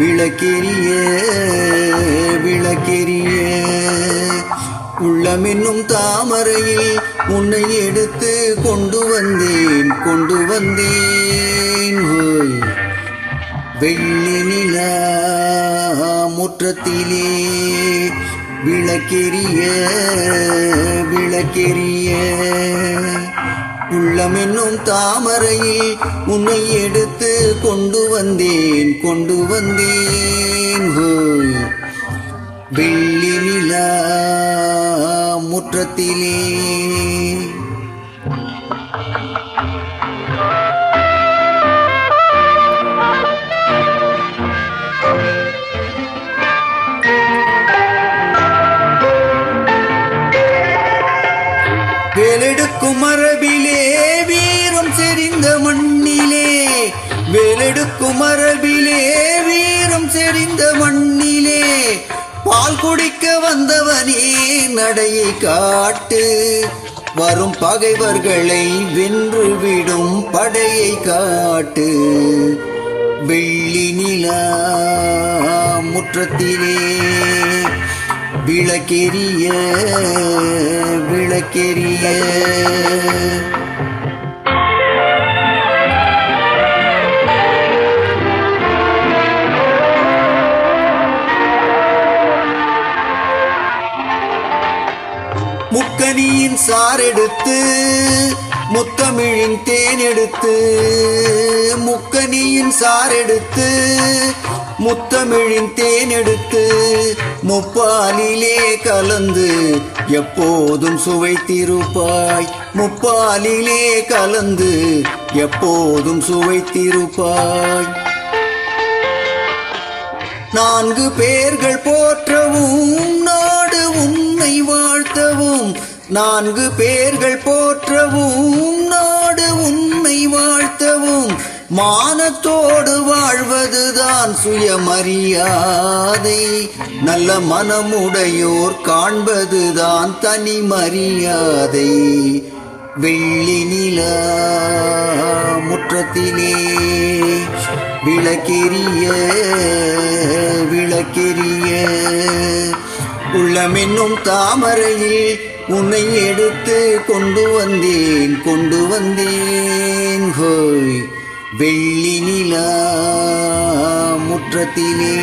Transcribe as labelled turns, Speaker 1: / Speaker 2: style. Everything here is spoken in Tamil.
Speaker 1: விளக்கெரிய விளக்கெரிய உள்ளமென்னும் தாமரையில் உன்னை எடுத்து கொண்டு வந்தேன் கொண்டு வந்தேன். வெள்ளி நிலா முற்றத்திலே விளக்கெரிய விளக்கெரிய உள்ளமென்னும் தாமரையில் உன்னை எடுத்து கொண்டு வந்தேன் கொண்டு வந்தேன். வெள்ளி நிலா முற்றத்திலே வேலெடுக்கும் மரபிலே வீரம் செறிந்த மண்ணிலே. வேலெடுக்கும் மரபிலே வீரம் செறிந்த மண்ணிலே. பால் குடிக்க வந்தவனே நடையை காட்டு. வரும் பகைவர்களை வென்று விடும் படையை காட்டு. வெள்ளி நிலா முற்றத்திலே விளக்கெரிய விளக்கெரிய முக்கனியின் சாரெடுத்து முத்தமிழின் தேன் எடுத்து முக்கனியின் சாரெடுத்து முத்தமிழின் தேனெடுத்து முப்பாலிலே கலந்து எப்போதும் சுவைத்திருப்பாய். முப்பாலிலே கலந்து எப்போதும் சுவைத்திருப்பாய். நான்கு பேர்கள் போற்றவும் நாடு உன்னை வாழ்த்தவும். நான்கு பேர்கள் போற்றவும் நாடு மானத்தோடு வாழ்வதுதான் சுயமரியாதை. நல்ல மனமுடையோர் காண்பதுதான் தனி மரியாதை. வெள்ளி நில முற்றத்திலே விளக்கெரிய விளக்கெரிய உள்ளமென்னும் தாமரையில் உன்னை எடுத்து கொண்டு வந்தேன் கொண்டு வந்தேன். ஹோய். வெள்ளி நிலா முற்றத்திலே.